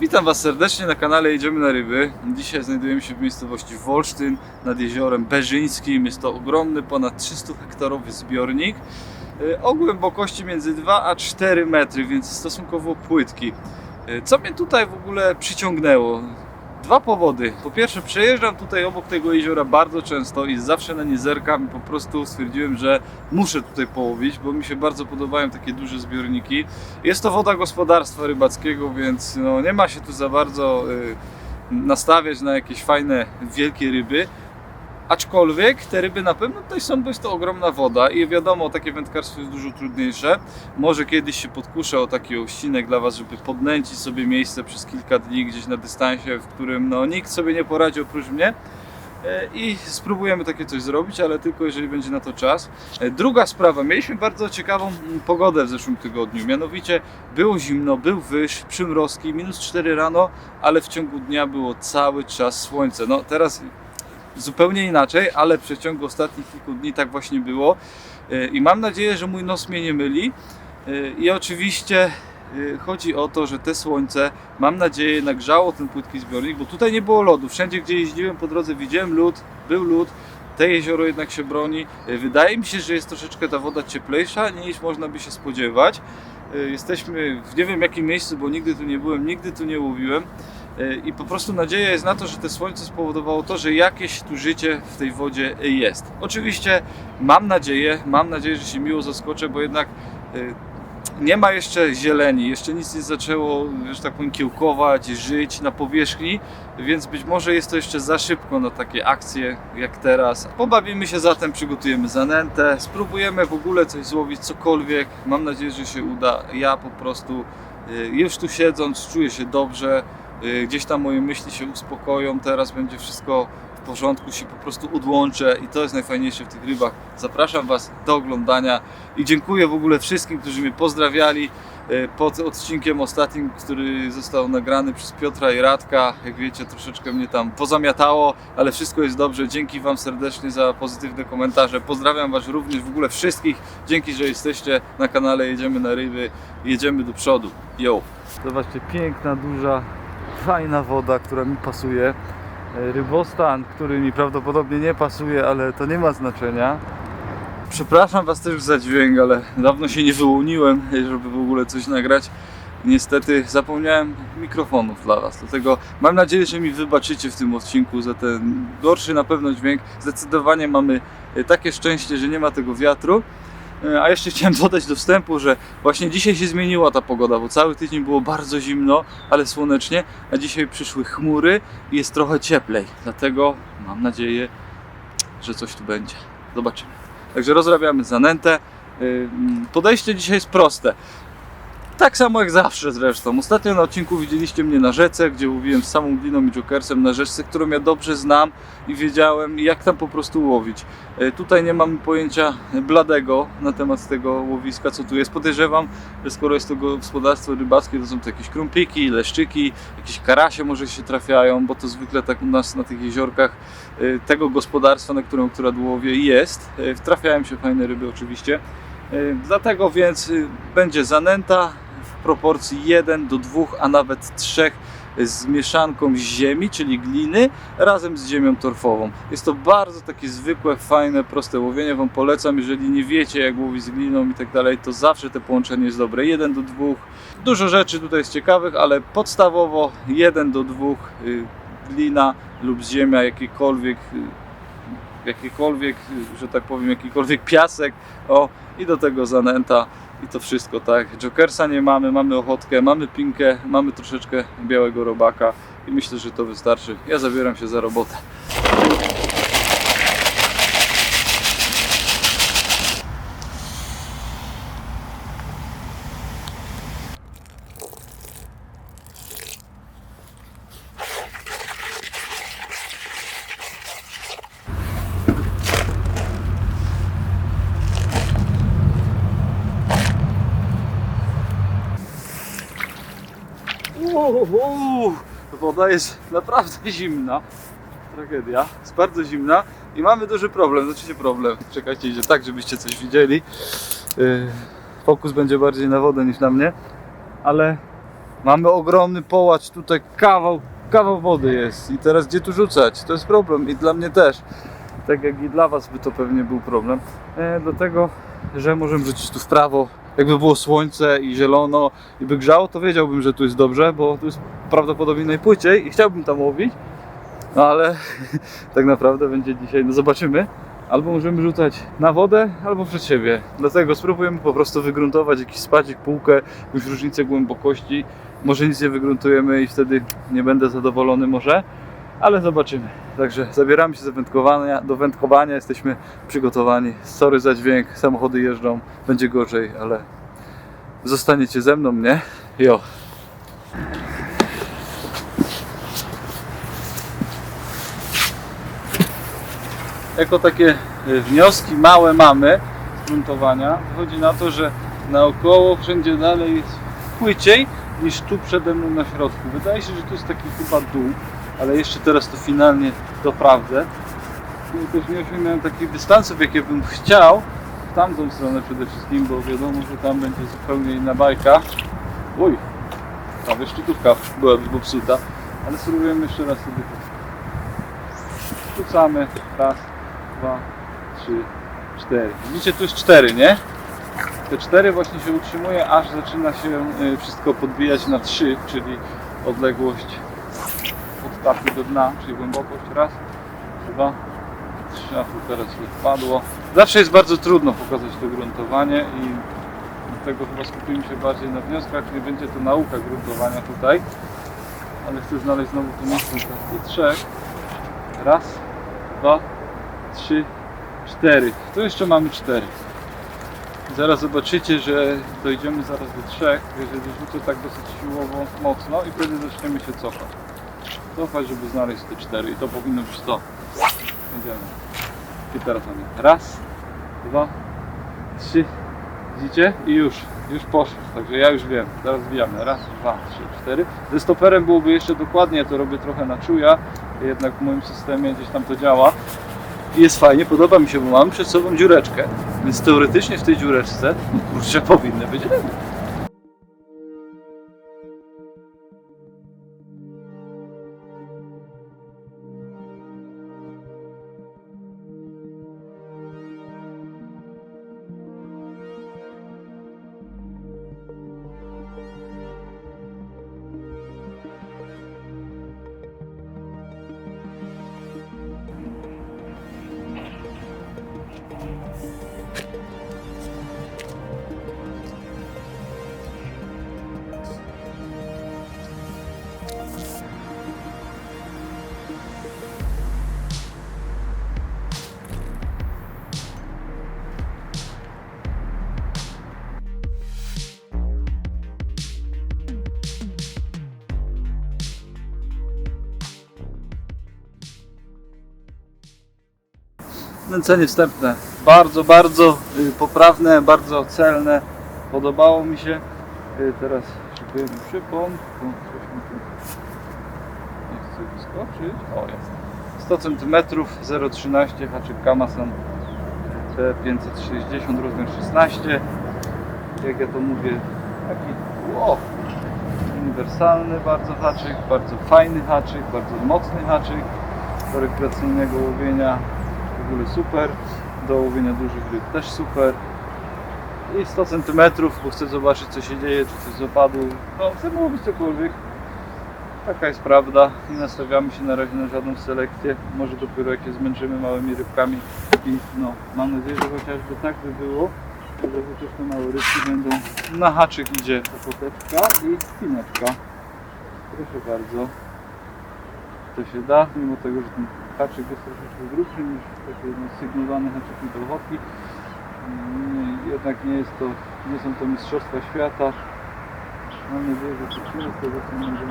Witam Was serdecznie na kanale Jedziemy na Ryby. Dzisiaj znajdujemy się w miejscowości Wolsztyn nad jeziorem Berzyńskim. Jest to ogromny, ponad 300 hektarowy zbiornik y, o głębokości między 2 a 4 metry, więc stosunkowo płytki. Y, Co mnie tutaj w ogóle przyciągnęło? Dwa powody. Po pierwsze, przejeżdżam tutaj obok tego jeziora bardzo często i zawsze na nie zerkam po prostu stwierdziłem, że muszę tutaj połowić, bo mi się bardzo podobają takie duże zbiorniki. Jest to woda gospodarstwa rybackiego, więc no, nie ma się tu za bardzo y, nastawiać na jakieś fajne, wielkie ryby. Aczkolwiek te ryby na pewno tutaj są, bo jest to ogromna woda i wiadomo, takie wędkarstwo jest dużo trudniejsze. Może kiedyś się podkuszę o taki odcinek dla Was, żeby podnęcić sobie miejsce przez kilka dni gdzieś na dystansie, w którym no, nikt sobie nie poradzi oprócz mnie. E, I spróbujemy takie coś zrobić, ale tylko jeżeli będzie na to czas. E, Druga sprawa, mieliśmy bardzo ciekawą mm, pogodę w zeszłym tygodniu. Mianowicie było zimno, był wyż, przymrozki, minus 4 rano, ale w ciągu dnia było cały czas słońce. No teraz zupełnie inaczej, ale w przeciągu ostatnich kilku dni tak właśnie było. E, I mam nadzieję, że mój nos mnie nie myli. E, I oczywiście e, chodzi o to, że te słońce, mam nadzieję, nagrzało ten płytki zbiornik, bo tutaj nie było lodu. Wszędzie, gdzie jeździłem po drodze, widziałem lód, był lód. Te jezioro jednak się broni. Wydaje mi się, że jest troszeczkę ta woda cieplejsza niż można by się spodziewać. Jesteśmy w nie wiem jakim miejscu, bo nigdy tu nie byłem, nigdy tu nie łowiłem. E, I po prostu nadzieja jest na to, że te słońce spowodowało to, że jakieś tu życie w tej wodzie jest. Oczywiście mam nadzieję, mam nadzieję, że się miło zaskoczę, bo jednak e, nie ma jeszcze zieleni, jeszcze nic nie zaczęło, że tak powiem, kiełkować, żyć na powierzchni, więc być może jest to jeszcze za szybko na takie akcje jak teraz. Pobawimy się zatem, przygotujemy zanętę, spróbujemy w ogóle coś złowić, cokolwiek. Mam nadzieję, że się uda. Ja po prostu y, już tu siedząc czuję się dobrze, Y, gdzieś tam moje myśli się uspokoją, teraz będzie wszystko w porządku, się po prostu odłączę i to jest najfajniejsze w tych rybach. Zapraszam Was do oglądania i dziękuję w ogóle wszystkim, którzy mnie pozdrawiali y, pod odcinkiem ostatnim, który został nagrany przez Piotra i Radka. Jak wiecie, troszeczkę mnie tam pozamiatało, ale wszystko jest dobrze. Dzięki Wam serdecznie za pozytywne komentarze. Pozdrawiam Was również w ogóle wszystkich. Dzięki, że jesteście na kanale Jedziemy na ryby. Jedziemy do przodu. Yo! Zobaczcie, piękna, duża, fajna woda, która mi pasuje. E, Rybostan, który mi prawdopodobnie nie pasuje, ale to nie ma znaczenia. Przepraszam Was też za dźwięk, ale dawno się nie wyłoniłem, żeby w ogóle coś nagrać. Niestety zapomniałem mikrofonów dla Was, dlatego mam nadzieję, że mi wybaczycie w tym odcinku za ten gorszy na pewno dźwięk. Zdecydowanie mamy e, takie szczęście, że nie ma tego wiatru. E, A jeszcze chciałem dodać do wstępu, że właśnie dzisiaj się zmieniła ta pogoda, bo cały tydzień było bardzo zimno, ale słonecznie, a dzisiaj przyszły chmury i jest trochę cieplej. Dlatego mam nadzieję, że coś tu będzie. Zobaczymy. Także rozrabiamy zanętę. Yy, Podejście dzisiaj jest proste. Tak samo jak zawsze zresztą. Ostatnio na odcinku widzieliście mnie na rzece, gdzie łowiłem z samą gliną i jokersem na rzeczce, którą ja dobrze znam i wiedziałem jak tam po prostu łowić. E, Tutaj nie mam pojęcia bladego na temat tego łowiska, co tu jest. Podejrzewam, że skoro jest to gospodarstwo rybackie, to są to jakieś krumpiki, leszczyki, jakieś karasie może się trafiają, bo to zwykle tak u nas na tych jeziorkach e, tego gospodarstwa, na którym akurat łowię jest. E, Trafiają się fajne ryby oczywiście. Dlatego więc będzie zanęta proporcji 1 do 2, a nawet 3 z mieszanką ziemi, czyli gliny, razem z ziemią torfową. Jest to bardzo takie zwykłe, fajne, proste łowienie. Wam polecam, jeżeli nie wiecie jak łowić z gliną i tak dalej, to zawsze te połączenie jest dobre. 1 do 2. Dużo rzeczy tutaj jest ciekawych, ale podstawowo 1 do 2 y, glina lub ziemia, jakiekolwiek y, jakiekolwiek, że tak powiem, jakikolwiek piasek, o, i do tego zanęta i to wszystko, tak. Jokersa nie mamy, mamy ochotkę, mamy pinkę, mamy troszeczkę białego robaka i myślę, że to wystarczy. Ja zabieram się za robotę. Woda jest naprawdę zimna. Tragedia. Jest bardzo zimna i mamy duży problem. Znaczy problem. Czekajcie, idzie tak, żebyście coś widzieli. Yy, Fokus będzie bardziej na wodę niż na mnie. Ale Mamy ogromny połacz, tutaj kawał, kawał wody jest i teraz gdzie tu rzucać? To jest problem i dla mnie też. Tak jak i dla Was by to pewnie był problem. E, dlatego, że możemy rzucić tu w prawo. Jakby było słońce i zielono i by grzało, to wiedziałbym, że tu jest dobrze, bo tu jest prawdopodobnie najpłyciej i chciałbym tam łowić. No ale tak naprawdę będzie dzisiaj, no zobaczymy. Albo możemy rzucać na wodę, albo przed siebie. Dlatego spróbujemy po prostu wygruntować jakiś spadzik, półkę, jakąś różnicę głębokości. Może nic nie wygruntujemy i wtedy nie będę zadowolony może, ale zobaczymy. Także zabieramy się do wędkowania, do wędkowania, jesteśmy przygotowani. Sorry za dźwięk, samochody jeżdżą, będzie gorzej, ale zostaniecie ze mną, nie? Jo. jako takie y, wnioski małe mamy z gruntowania, wychodzi na to, że naokoło wszędzie dalej jest płyciej niż tu przede mną na środku. Wydaje się, że tu jest taki chyba dół, ale jeszcze teraz to finalnie doprawdzę. I też nie osiągnąłem takich dystansów, jakie bym chciał w tamtą stronę przede wszystkim, bo wiadomo, że tam będzie zupełnie inna bajka. Uj, prawie szczytówka byłaby popsuta, ale spróbujemy jeszcze raz sobie Rzucamy. Raz, dwa, trzy, cztery. Widzicie, tu jest cztery, nie? Te cztery właśnie się utrzymuje, aż zaczyna się y, wszystko podbijać na trzy, czyli odległość od taku do dna, czyli głębokość. Raz, dwa, trzy, a tu teraz wypadło. Zawsze jest bardzo trudno pokazać to gruntowanie i dlatego chyba skupimy się bardziej na wnioskach. Nie będzie to nauka gruntowania tutaj, ale chcę znaleźć znowu to miejsce do trzech. Raz, dwa, trzy, cztery. Tu jeszcze mamy cztery. Zaraz zobaczycie, że dojdziemy zaraz do trzech, jeżeli rzucę tak dosyć siłowo, mocno i wtedy zaczniemy się cofać. Cofać, żeby znaleźć te cztery i to powinno być to. Będziemy. I teraz mamy raz, dwa, trzy, widzicie? I już, już poszło. Także ja już wiem. Teraz wbijamy. Raz, dwa, trzy, cztery. Ze stoperem byłoby jeszcze dokładnie, to robię trochę na czuja, jednak w moim systemie gdzieś tam to działa. I jest fajnie, podoba mi się, bo mamy przed sobą dziureczkę, więc teoretycznie w tej dziureczce, no kurczę, powinny być ryby. Nęcenie wstępne. Bardzo, bardzo y, poprawne, bardzo celne. Podobało mi się. Y, Teraz szykujemy przypon. Coś mi tu nie chce wyskoczyć. O, jest. 100 cm, 0,13 haczyk Kamasan T560, rozmiar 16. Jak ja to mówię, taki wow, uniwersalny bardzo haczyk, bardzo fajny haczyk, bardzo mocny haczyk do rekreacyjnego łowienia w ogóle super, do łowienia dużych ryb też super. I 100 cm, bo chcę zobaczyć co się dzieje, czy coś z opadu, no chcę łowić cokolwiek. Taka jest prawda, nie nastawiamy się na razie na żadną selekcję, może dopiero jak się zmęczymy małymi rybkami. I no, mam nadzieję, że chociażby tak by było, że chociaż te małe rybki będą, na haczyk idzie opoteczka i spineczka, proszę bardzo, to się da, mimo tego, że ten haczyk jest troszeczkę grubszy niż taki no, sygnowany haczyk mitolchotki. Mm, Jednak nie jest to, nie są to mistrzostwa świata. Mam nadzieję, że tego co będą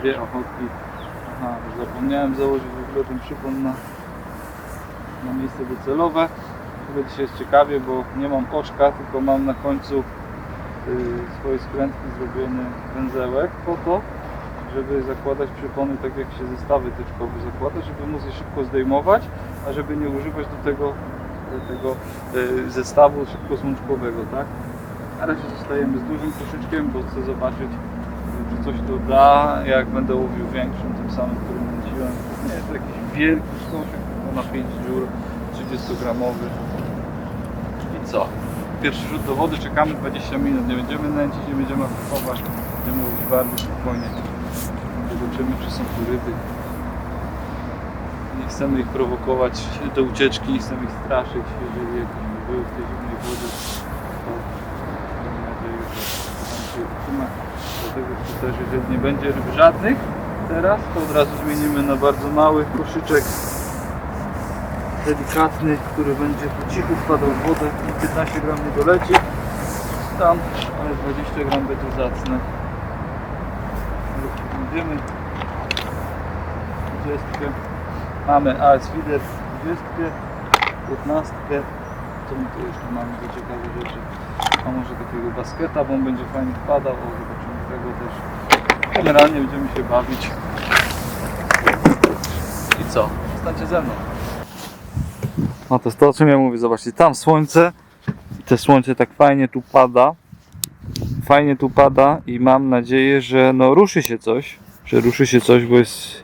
dwie ochotki. Aha, zapomniałem założyć w ogóle ten przypon na, na miejsce docelowe. Chyba dzisiaj jest ciekawie, bo nie mam oczka, tylko mam na końcu y, swojej skrętki zrobiony węzełek po to, żeby zakładać przypony tak jak się zestawy tyczkowe zakłada, żeby móc je szybko zdejmować, a żeby nie używać do tego, do tego y, zestawu szybko smuczkowego, tak? Na razie zostajemy z dużym koszyczkiem, bo chcę zobaczyć, czy coś to da, jak będę łowił większym, tym samym, którym nęciłem. Nie to jakiś wielki tylko na 5 dziur, 30 gramowy. I co? Pierwszy rzut do wody, czekamy 20 minut, nie będziemy nęcić, nie będziemy atakować, będziemy łowić bardzo spokojnie. Zobaczymy, czy są tu ryby. Nie chcemy ich prowokować do ucieczki, nie chcemy ich straszyć, jeżeli jakieś by były w tej zimnej wodzie, to mam nadzieję, że nam się utrzyma. Dlatego też jeżeli nie będzie ryb żadnych teraz, to od razu zmienimy na bardzo mały koszyczek delikatny, który będzie po cichu wpadał w wodę i 15 gram nie doleci tam, ale 20 gram będzie zacne. Będziemy 20. Mamy AS Feeder 20, 15. Co my tu jeszcze mamy do ciekawe rzeczy? A może takiego basketa, bo on będzie fajnie wpadał. O, zobaczymy tego też. Generalnie będziemy się bawić. I co? Zostańcie ze mną. No to jest to, o czym ja mówię. Zobaczcie, tam słońce. I te słońce tak fajnie tu pada. Fajnie tu pada i mam nadzieję, że no ruszy się coś. Że ruszy się coś, bo jest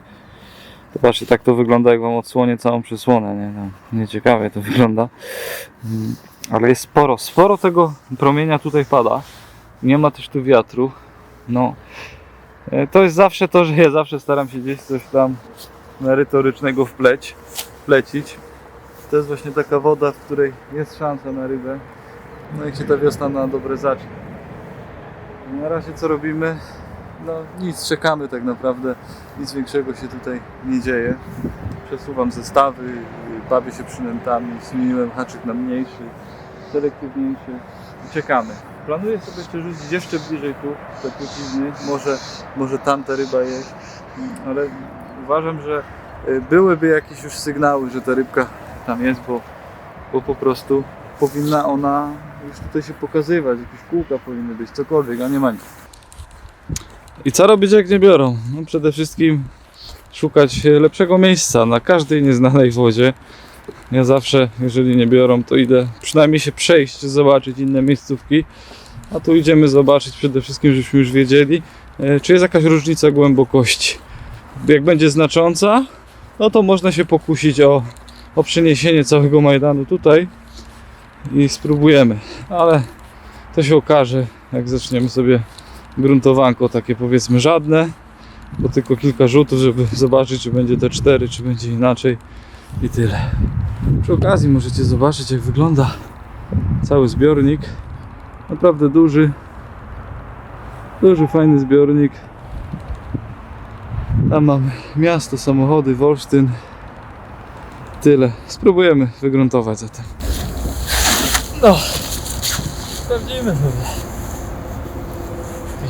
Zobaczcie, tak to wygląda, jak wam odsłonię całą przysłonę. Nie, no, nieciekawie to wygląda. Mm, Ale jest sporo, sporo tego promienia tutaj pada. Nie ma też tu wiatru. No, e, to jest zawsze to, że ja zawsze staram się gdzieś coś tam merytorycznego wpleć, wplecić. To jest właśnie taka woda, w której jest szansa na rybę. No jak się ta wiosna na dobre zacznie. Na razie co robimy? No nic, czekamy tak naprawdę. Nic większego się tutaj nie dzieje. Przesuwam zestawy, bawię się przynętami, zmieniłem haczyk na mniejszy, selektywniejszy. Czekamy. Planuję sobie jeszcze rzucić jeszcze bliżej tu, te trucizny. Może, może tamta ryba Mm, ale uważam, że y, byłyby jakieś już sygnały, że ta rybka tam jest, bo, bo po prostu powinna ona już tutaj się pokazywać, jakieś kółka powinny być, cokolwiek, a nie ma nic. I co robić jak nie biorą? No przede wszystkim szukać e, lepszego miejsca na każdej nieznanej wodzie. Ja zawsze, jeżeli nie biorą, to idę przynajmniej się przejść, zobaczyć inne miejscówki. A tu idziemy zobaczyć przede wszystkim, żebyśmy już wiedzieli, e, czy jest jakaś różnica głębokości. Jak będzie znacząca, no to można się pokusić o, o przeniesienie całego Majdanu tutaj i spróbujemy. Ale to się okaże, jak zaczniemy sobie gruntowanko takie powiedzmy żadne, bo tylko kilka rzutów, żeby zobaczyć czy będzie te cztery, czy będzie inaczej i tyle. Przy okazji możecie zobaczyć jak wygląda cały zbiornik. Naprawdę duży, duży fajny zbiornik. Tam mamy miasto, samochody, Wolsztyn. Tyle. Spróbujemy wygruntować zatem. No, sprawdzimy sobie.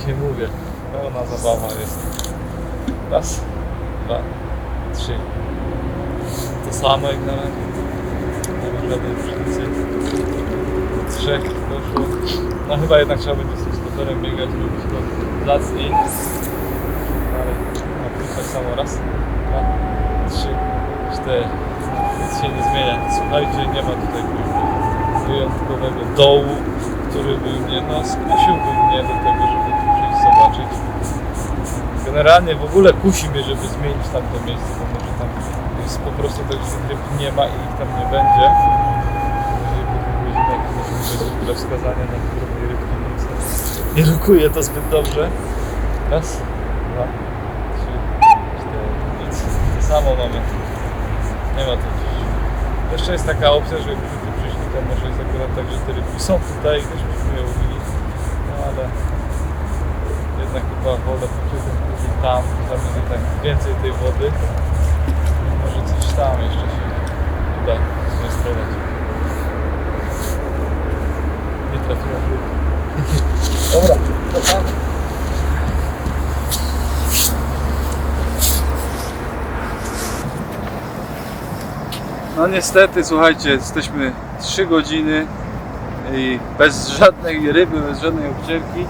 Dzisiaj mówię, pełna zabawa jest. Raz, dwa, trzy. To samo jak na razie. Nie żadnej różnicy. Trzech. No chyba jednak trzeba będzie z tym skuterem biegać, robić go zacniej. Ale no, tak samo. Raz, dwa, trzy, cztery. Nic się nie zmienia. Słuchajcie, nie ma tutaj wyjątkowego dołu, który by mnie, no skusiłby mnie do tego, żeby zobaczyć. Generalnie w ogóle kusi mnie, żeby zmienić tamto miejsce, bo może tam jest po prostu tak, że ryb nie ma i ich tam nie będzie. Jeżeli po dwóch wskazania na drobnej rybki, więc nie lukuje to zbyt dobrze. Raz, dwa, trzy, cztery, nic. To samo mamy. Nie ma tu jeszcze jest taka opcja, że gdyby tu przyszli, to może jest akurat tak, że te rybki są tutaj i też byśmy je łowili. No ale jednak chyba wolę poczytać tam, tam jest więcej tej wody. Może coś tam jeszcze się uda zmystrować. Nie trafiłem w. Dobra, to tam. No niestety, słuchajcie, jesteśmy 3 godziny i bez żadnej ryby, bez żadnej obcierki.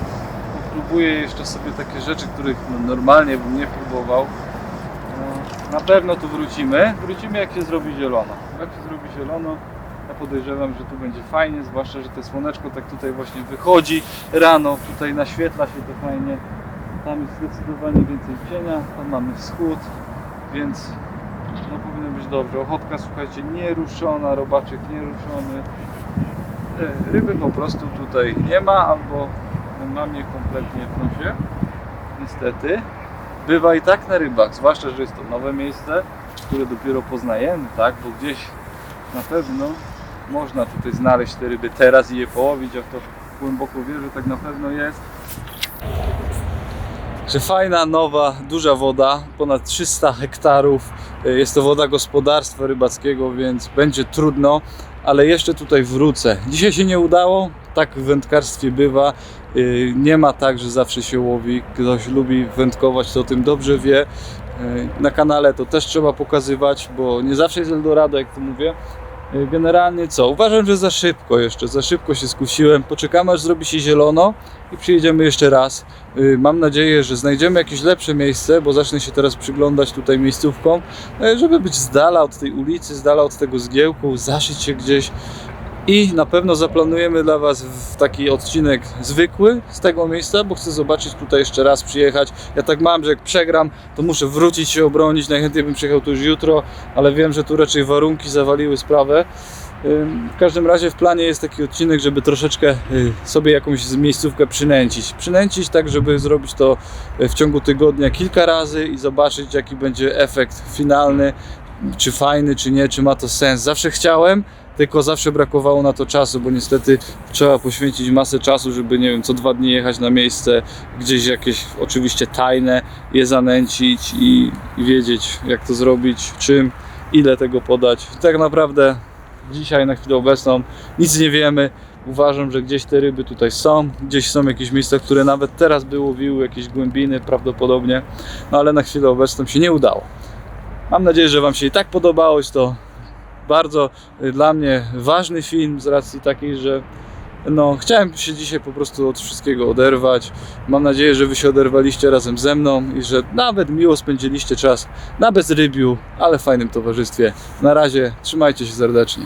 Próbuję jeszcze sobie takie rzeczy, których no, normalnie bym nie próbował. No, na pewno tu wrócimy. Wrócimy jak się zrobi zielono. Jak się zrobi zielono, Ja podejrzewam, że tu będzie fajnie, zwłaszcza, że to słoneczko tak tutaj właśnie wychodzi rano, tutaj naświetla się to fajnie. Tam jest zdecydowanie więcej cienia, tam mamy wschód, więc no powinno być dobrze. Ochotka, słuchajcie, nieruszona, robaczek nieruszony. E, Ryby po prostu tutaj nie ma, albo mam je kompletnie w nosie. Niestety. Bywa i tak na rybach, zwłaszcza, że jest to nowe miejsce, które dopiero poznajemy, tak? Bo gdzieś na pewno można tutaj znaleźć te ryby teraz i je połowić, a to głęboko wierzę, tak na pewno jest. Że fajna, nowa, duża woda, ponad 300 hektarów. Y, Jest to woda gospodarstwa rybackiego, więc będzie trudno, ale jeszcze tutaj wrócę. Dzisiaj się nie udało, tak w wędkarstwie bywa. Y, Nie ma tak, że zawsze się łowi. Ktoś lubi wędkować, to o tym dobrze wie. Y, Na kanale to też trzeba pokazywać, bo nie zawsze jest Eldorado, jak to mówię. Y, Generalnie co? Uważam, że za szybko jeszcze, za szybko się skusiłem. Poczekamy aż zrobi się zielono i przyjedziemy jeszcze raz. Mam nadzieję, że znajdziemy jakieś lepsze miejsce, bo zacznę się teraz przyglądać tutaj miejscówkom, y, żeby być z dala od tej ulicy, z dala od tego zgiełku, zaszyć się gdzieś. I na pewno zaplanujemy dla Was taki odcinek zwykły z tego miejsca, bo chcę zobaczyć tutaj jeszcze raz przyjechać. Ja tak mam, że jak przegram, to muszę wrócić się obronić. Najchętniej bym przyjechał tu już jutro, ale wiem, że tu raczej warunki zawaliły sprawę. W każdym razie w planie jest taki odcinek, żeby troszeczkę y, sobie jakąś miejscówkę przynęcić. Przynęcić tak, żeby zrobić to y, w ciągu tygodnia kilka razy i zobaczyć jaki będzie efekt finalny, czy fajny, czy nie, czy ma to sens. Zawsze chciałem, tylko zawsze brakowało na to czasu, bo niestety trzeba poświęcić masę czasu, żeby nie wiem, co dwa dni jechać na miejsce, gdzieś jakieś oczywiście tajne, je zanęcić i, i wiedzieć jak to zrobić, czym, ile tego podać. Tak naprawdę dzisiaj na chwilę obecną nic nie wiemy. Uważam, że gdzieś te ryby tutaj są, gdzieś są jakieś miejsca, które nawet teraz by łowiły, jakieś głębiny prawdopodobnie, no ale na chwilę obecną się nie udało. Mam nadzieję, że Wam się i tak podobało. To bardzo y, dla mnie ważny film z racji takiej, że no, chciałem się dzisiaj po prostu od wszystkiego oderwać. Mam nadzieję, że Wy się oderwaliście razem ze mną i że nawet miło spędziliście czas na bezrybiu, ale fajnym towarzystwie. Na razie, trzymajcie się serdecznie.